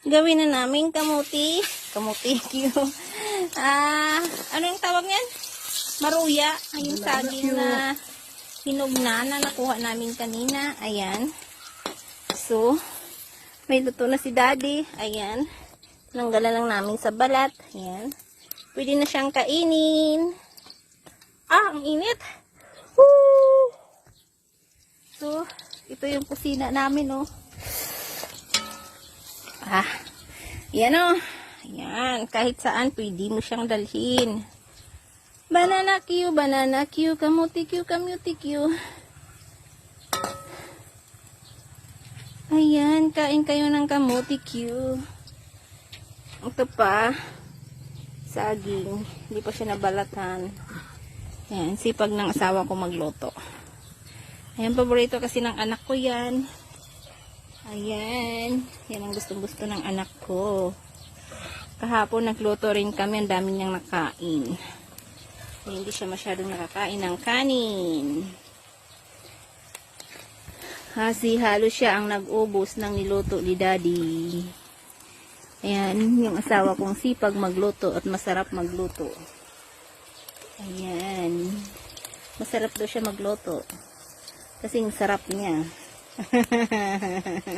Gawin na namin kamuti. Kamuti. Ah, ano yung tawag niyan? Maruya. Ay, yung saging na hinog na na nakuha namin kanina. Ayan. So, may luto na si daddy. Ayan. Nanggalan lang namin sa balat. Ayan. Pwede na siyang kainin. Ah, ang init. Woo! So, ito yung kusina namin, oh. Ah, yan, oh. Yan, kahit saan pwede mo siyang dalhin. Banana Q, banana Q, kamuti Q, kamuti Q. Ayan, kain kayo ng kamuti Q. Ito pa, saging. Hindi pa siya nabalatan. Ayan, sipag ng asawa ko magluto. Ayan, paborito kasi ng anak ko yan. Ayan, yan ang gustong-gusto ng anak ko. Kahapon nagluto rin kami, ang dami niyang nakain. Eh, hindi siya masyadong nakakain ng kanin. Kasi halos siya ang nag-ubos ng niluto ni daddy. Ayan, yung asawa kong sipag magluto at masarap magluto. Ayan. Masarap daw siya magluto. Kasi ang sarap niya.